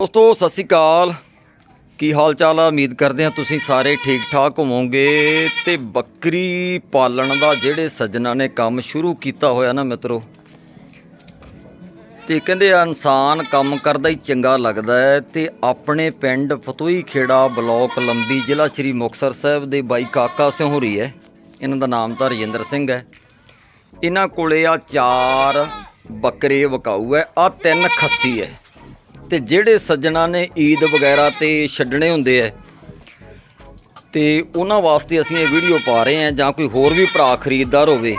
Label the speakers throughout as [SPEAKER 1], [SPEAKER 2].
[SPEAKER 1] ਦੋਸਤੋ, ਸਤਿ ਸ਼੍ਰੀ ਅਕਾਲ। ਕੀ ਹਾਲ ਚਾਲ ਆ? ਉਮੀਦ ਕਰਦੇ ਹਾਂ ਤੁਸੀਂ ਸਾਰੇ ਠੀਕ ਠਾਕ ਹੋਵੋਗੇ ਤੇ ਬੱਕਰੀ ਪਾਲਣ ਦਾ ਜਿਹੜੇ ਸੱਜਣਾ ਨੇ ਕੰਮ ਸ਼ੁਰੂ ਕੀਤਾ ਹੋਇਆ ਨਾ ਮਿੱਤਰੋ, ਤੇ ਕਹਿੰਦੇ ਆ, ਇਨਸਾਨ ਕੰਮ ਕਰਦਾ ਹੀ ਚੰਗਾ ਲੱਗਦਾ ਹੈ ਤੇ ਆਪਣੇ ਪਿੰਡ ਫਤੋਈ ਖੇੜਾ ਬਲਾਕ ਲੰਬੀ ਜ਼ਿਲ੍ਹਾ ਸ਼੍ਰੀ ਮੁਕਤਸਰ ਸਾਹਿਬ ਦੇ ਬਾਈ ਕਾਕਾ ਸਿੰਘ ਹੈ। ਇਹਨਾਂ ਦਾ ਨਾਮ ਤਾਂ ਰਜਿੰਦਰ ਸਿੰਘ ਹੈ। ਇਹਨਾਂ ਕੋਲੇ ਆ ਚਾਰ ਬੱਕਰੇ ਵਕਾਊ ਹੈ ਆ ਤਿੰਨ ਖੱਸੀ ਹੈ। ਤੇ ਜਿਹੜੇ ਸੱਜਣਾ ਨੇ ਈਦ ਵਗੈਰਾ ਤੇ ਛੱਡਣੇ ਹੁੰਦੇ ਐ ਤੇ ਉਹਨਾਂ ਵਾਸਤੇ ਅਸੀਂ ਇਹ ਵੀਡੀਓ ਪਾ ਰਹੇ ਹਾਂ ਜਾਂ ਕੋਈ ਹੋਰ ਵੀ ਭਰਾ ਖਰੀਦਦਾਰ ਹੋਵੇ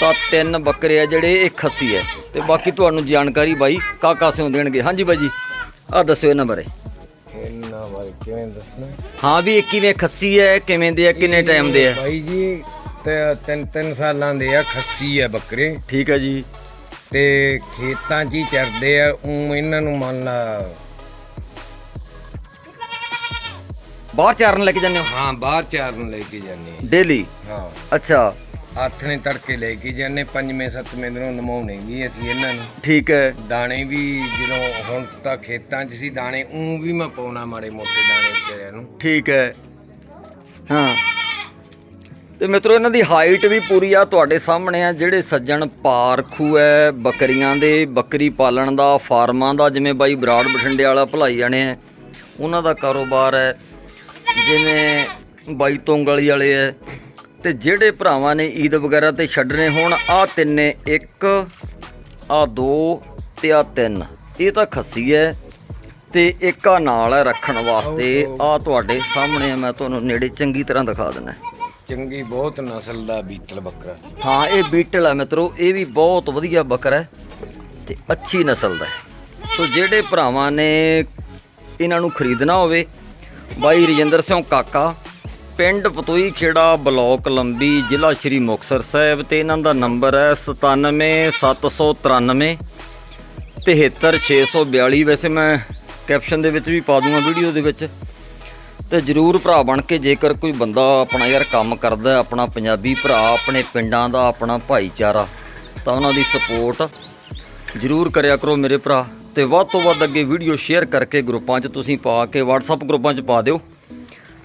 [SPEAKER 1] ਤਾਂ ਤਿੰਨ ਬੱਕਰੇ ਆ ਜਿਹੜੇ ਇਹ ਖੱਸੀ ਹੈ ਤੇ ਬਾਕੀ ਤੁਹਾਨੂੰ ਜਾਣਕਾਰੀ ਬਾਈ ਕਾਕਾ ਸਿਓ ਦੇਣਗੇ। ਹਾਂਜੀ ਬਾਈ ਜੀ ਆ ਦੱਸਿਓ ਇਹਨਾਂ ਬਾਰੇ।
[SPEAKER 2] ਇਹਨਾਂ ਬਾਰੇ ਕਿਵੇਂ ਦੱਸਣਾ?
[SPEAKER 1] ਹਾਂ ਵੀ ਇਹ ਕਿਵੇਂ ਖੱਸੀ ਹੈ ਕਿਵੇਂ ਦੇ ਆ ਕਿੰਨੇ ਟਾਈਮ ਦੇ ਆ
[SPEAKER 2] ਬਾਈ ਜੀ ਤੇ ਤਿੰਨ ਤਿੰਨ ਸਾਲਾਂ ਦੇ ਆ ਖੱਸੀ ਆ ਬੱਕਰੇ।
[SPEAKER 1] ਠੀਕ ਹੈ ਜੀ।
[SPEAKER 2] ਤੇ ਖੇਤਾਂ 'ਚ ਹੀ ਚਰਦੇ ਆ ਉਹ ਇਹਨਾਂ ਨੂੰ ਮੰਨ ਲਾ।
[SPEAKER 1] ਬਾਹਰ ਚਾਰਨ ਲੈ ਕੇ ਜਾਂਦੇ ਹੋ?
[SPEAKER 2] ਹਾਂ ਬਾਹਰ ਚਾਰਨ ਲੈ ਕੇ ਜਾਂਦੇ
[SPEAKER 1] ਡੇਲੀ?
[SPEAKER 2] ਆ। ਹਾਂ।
[SPEAKER 1] ਅੱਛਾ।
[SPEAKER 2] ਆਥਣੇ ਤੜਕੇ ਲੈ ਕੇ ਜਾਂਦੇ ਪੰਜਵੇਂ ਸੱਤਵੇਂ ਦਿਨੋਂ ਨਮਾਉਣੇ ਵੀ ਅਸੀਂ ਇਹਨਾਂ ਨੂੰ।
[SPEAKER 1] ਠੀਕ ਹੈ।
[SPEAKER 2] ਦਾਣੇ ਵੀ ਜਦੋਂ ਹੁਣ ਤਾਂ ਖੇਤਾਂ 'ਚ ਸੀ ਦਾਣੇ ਉਹ ਵੀ ਮੈਂ ਪਾਉਣਾ ਮਾੜੇ ਮੋਟੇ ਦਾਣੇ ਵਿਚਾਰਿਆਂ ਨੂੰ।
[SPEAKER 1] ਠੀਕ ਹੈ। ਹਾਂ। ਤੇ ਮਿੱਤਰੋ ਇਹਨਾਂ ਦੀ ਹਾਈਟ ਵੀ ਪੂਰੀ ਆ ਤੁਹਾਡੇ ਸਾਹਮਣੇ ਆ ਜਿਹੜੇ ਸੱਜਣ ਪਾਰਖੂ ਐ ਬੱਕਰੀਆਂ ਦੇ ਬੱਕਰੀ ਪਾਲਣ ਦਾ ਫਾਰਮਾਂ ਦਾ ਜਿਵੇਂ ਬਾਈ ਬਰਾੜ ਬਠਿੰਡੇ ਵਾਲਾ ਭਲਾਈ ਜਾਣੇ ਐ ਉਹਨਾਂ ਦਾ ਕਾਰੋਬਾਰ ਹੈ ਜਿਵੇਂ ਬਾਈ ਤੋਂਗਲੀ ਵਾਲੇ ਐ ਤੇ ਜਿਹੜੇ ਭਰਾਵਾਂ ਨੇ ਈਦ ਵਗੈਰਾ ਤੇ ਛੱਡਣੇ ਹੋਣ ਆ ਤਿੰਨੇ ਇੱਕ ਆ ਦੋ ਤੇ ਆ ਤਿੰਨ ਇਹ ਤਾਂ ਖੱਸੀ ਐ ਤੇ ਇੱਕ ਆ ਨਾਲ ਹੈ ਰੱਖਣ ਵਾਸਤੇ ਆ ਤੁਹਾਡੇ ਸਾਹਮਣੇ ਆ, ਮੈਂ ਤੁਹਾਨੂੰ ਨੇੜੇ ਚੰਗੀ ਤਰ੍ਹਾਂ ਦਿਖਾ ਦਿੰਦਾ।
[SPEAKER 2] ਚੰਗੀ ਬਹੁਤ ਨਸਲ ਦਾ ਬੀਟਲ ਬੱਕਰਾ।
[SPEAKER 1] ਹਾਂ, ਇਹ ਬੀਟਲ ਹੈ ਮਿੱਤਰੋ, ਇਹ ਵੀ ਬਹੁਤ ਵਧੀਆ ਬੱਕਰਾ ਹੈ ਤੇ ਅੱਛੀ ਨਸਲ ਦਾ ਹੈ। ਸੋ ਜਿਹੜੇ ਭਰਾਵਾਂ ਨੇ ਇਹਨਾਂ ਨੂੰ ਖਰੀਦਣਾ ਹੋਵੇ, ਬਾਈ ਰਜਿੰਦਰ ਸਿੰਘ ਕਾਕਾ, ਪਿੰਡ ਪਤੋਈ ਖੇੜਾ, ਬਲਾਕ ਲੰਬੀ, ਜ਼ਿਲ੍ਹਾ ਸ਼੍ਰੀ ਮੁਕਤਸਰ ਸਾਹਿਬ ਤੇ ਇਹਨਾਂ ਦਾ ਨੰਬਰ ਹੈ 97793 73642 ਵੈਸੇ ਮੈਂ ਕੈਪਸ਼ਨ ਦੇ ਵਿੱਚ ਵੀ ਪਾ ਦੂੰਗਾ ਵੀਡੀਓ ਦੇ ਵਿੱਚ। ਤੇ ਜਰੂਰ ਭਰਾ ਬਣ ਕੇ ਜੇਕਰ ਕੋਈ ਬੰਦਾ ਆਪਣਾ ਯਾਰ ਕੰਮ ਕਰਦਾ ਆਪਣਾ ਪੰਜਾਬੀ ਭਰਾ, ਆਪਣੇ ਪਿੰਡਾਂ ਦਾ, ਆਪਣਾ ਭਾਈਚਾਰਾ, ਤਾਂ ਉਹਨਾਂ ਦੀ ਸਪੋਰਟ ਜਰੂਰ ਕਰਿਆ ਕਰੋ ਮੇਰੇ ਭਰਾ ਤੇ ਵੱਧ ਤੋਂ ਵੱਧ ਅੱਗੇ ਵੀਡੀਓ ਸ਼ੇਅਰ ਕਰਕੇ ਗਰੁੱਪਾਂ 'ਚ ਤੁਸੀਂ ਪਾ ਕੇ WhatsApp ਗਰੁੱਪਾਂ 'ਚ ਪਾ ਦਿਓ।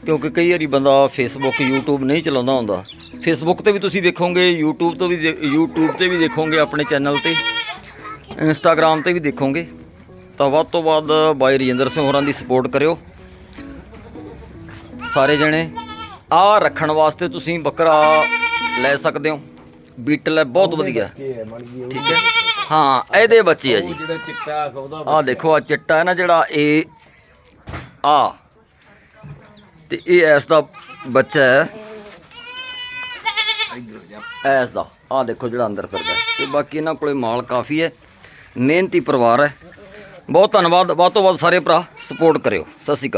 [SPEAKER 1] ਕਿਉਂਕਿ ਕਈ ਵਾਰੀ ਬੰਦਾ Facebook, YouTube ਨਹੀਂ ਚਲਾਉਂਦਾ ਹੁੰਦਾ। Facebook ਤੇ ਵੀ ਤੁਸੀਂ ਵੇਖੋਗੇ, YouTube ਤੋਂ ਵੀ ਦੇ- YouTube ਤੇ ਵੀ ਦੇਖੋਗੇ ਆਪਣੇ ਚੈਨਲ ਤੇ, Instagram ਤੇ ਵੀ ਦੇਖੋਗੇ। ਤਾਂ ਵੱਧ ਤੋਂ ਵੱਧ ਬਾਈ ਰਜਿੰਦਰ ਸਿੰਘ ਹੋਰਾਂ ਦੀ ਸਪੋਰਟ ਕਰਿਓ। ਸਾਰੇ ਜਣੇ। ਆ ਰੱਖਣ ਵਾਸਤੇ ਤੁਸੀਂ ਬੱਕਰਾ ਲੈ ਸਕਦੇ ਹੋ। ਬੀਟਲ ਹੈ ਬਹੁਤ ਵਧੀਆ। ਠੀਕ ਹੈ। ਹਾਂ ਇਹਦੇ ਬੱਚੇ ਆ ਜੀ। ਆ ਦੇਖੋ ਆ ਚਿੱਟਾ ਹੈ ਨਾ ਜਿਹੜਾ ਇਹ ਆ ਤੇ ਇਹ ਐਸ ਦਾ ਬੱਚਾ ਹੈ। ਐਸ ਦਾ ਆ ਦੇਖੋ ਜਿਹੜਾ ਅੰਦਰ ਫਿਰਦਾ। ਤੇ ਬਾਕੀ ਇਹਨਾਂ ਕੋਲੇ ਮਾਲ ਕਾਫੀ ਹੈ। ਮਿਹਨਤੀ ਪਰਿਵਾਰ ਹੈ। ਬਹੁਤ ਧੰਨਵਾਦ। ਵੱਧ ਤੋਂ ਵੱਧ ਸਾਰੇ ਭਰਾ ਸਪੋਰਟ ਕਰਿਓ। ਸਤਿ ਸ਼੍ਰੀ ਅਕਾਲ।